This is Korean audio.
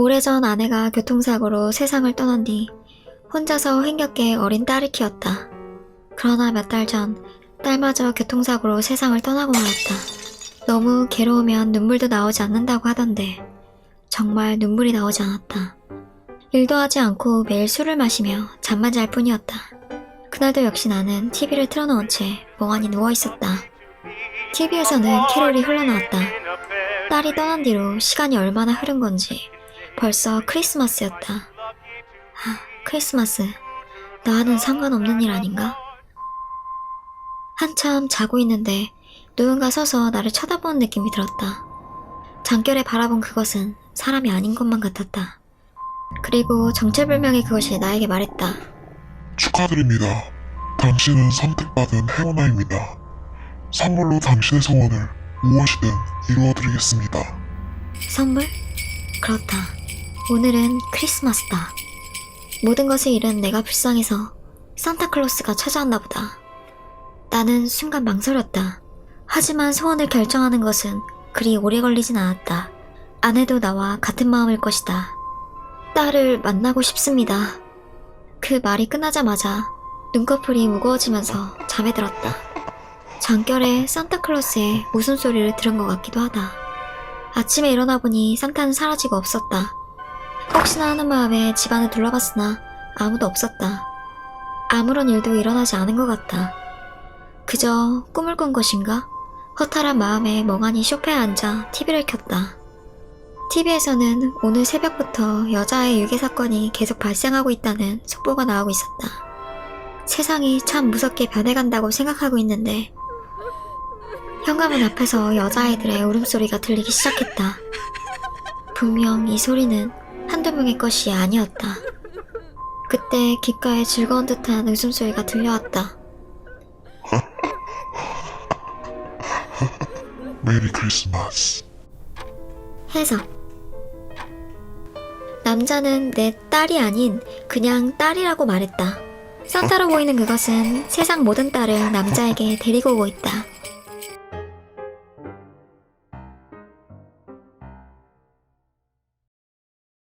오래전 아내가 교통사고로 세상을 떠난 뒤 혼자서 힘겹게 어린 딸을 키웠다. 그러나 몇 달 전 딸마저 교통사고로 세상을 떠나고 말았다. 너무 괴로우면 눈물도 나오지 않는다고 하던데 정말 눈물이 나오지 않았다. 일도 하지 않고 매일 술을 마시며 잠만 잘 뿐이었다. 그날도 역시 나는 TV를 틀어놓은 채 멍하니 누워 있었다. TV에서는 캐롤이 흘러나왔다. 딸이 떠난 뒤로 시간이 얼마나 흐른 건지 벌써 크리스마스였다. 아, 크리스마스. 나와는 상관없는 일 아닌가? 한참 자고 있는데 누군가 서서 나를 쳐다보는 느낌이 들었다. 장결에 바라본 그것은 사람이 아닌 것만 같았다. 그리고 정체불명의 그것이 나에게 말했다. 축하드립니다. 당신은 선택받은 행운아입니다. 선물로 당신의 소원을 무엇이든 이루어드리겠습니다. 선물? 그렇다. 오늘은 크리스마스다. 모든 것을 잃은 내가 불쌍해서 산타클로스가 찾아왔나 보다. 나는 순간 망설였다. 하지만 소원을 결정하는 것은 그리 오래 걸리진 않았다. 아내도 나와 같은 마음일 것이다. 딸을 만나고 싶습니다. 그 말이 끝나자마자 눈꺼풀이 무거워지면서 잠에 들었다. 장결에 산타클로스의 웃음소리를 들은 것 같기도 하다. 아침에 일어나 보니 산타는 사라지고 없었다. 혹시나 하는 마음에 집안을 둘러봤으나 아무도 없었다. 아무런 일도 일어나지 않은 것 같다. 그저 꿈을 꾼 것인가? 허탈한 마음에 멍하니 소파에 앉아 TV를 켰다. TV에서는 오늘 새벽부터 여자의 유괴 사건이 계속 발생하고 있다는 속보가 나오고 있었다. 세상이 참 무섭게 변해간다고 생각하고 있는데 현관문 앞에서 여자아이들의 울음소리가 들리기 시작했다. 분명 이 소리는 한두 명의 것이 아니었다. 그때 귓가에 즐거운 듯한 웃음소리가 들려왔다. 메리 크리스마스. 해석. 남자는 내 딸이 아닌 그냥 딸이라고 말했다. 산타로 보이는 그것은 세상 모든 딸을 남자에게 데리고 오고 있다.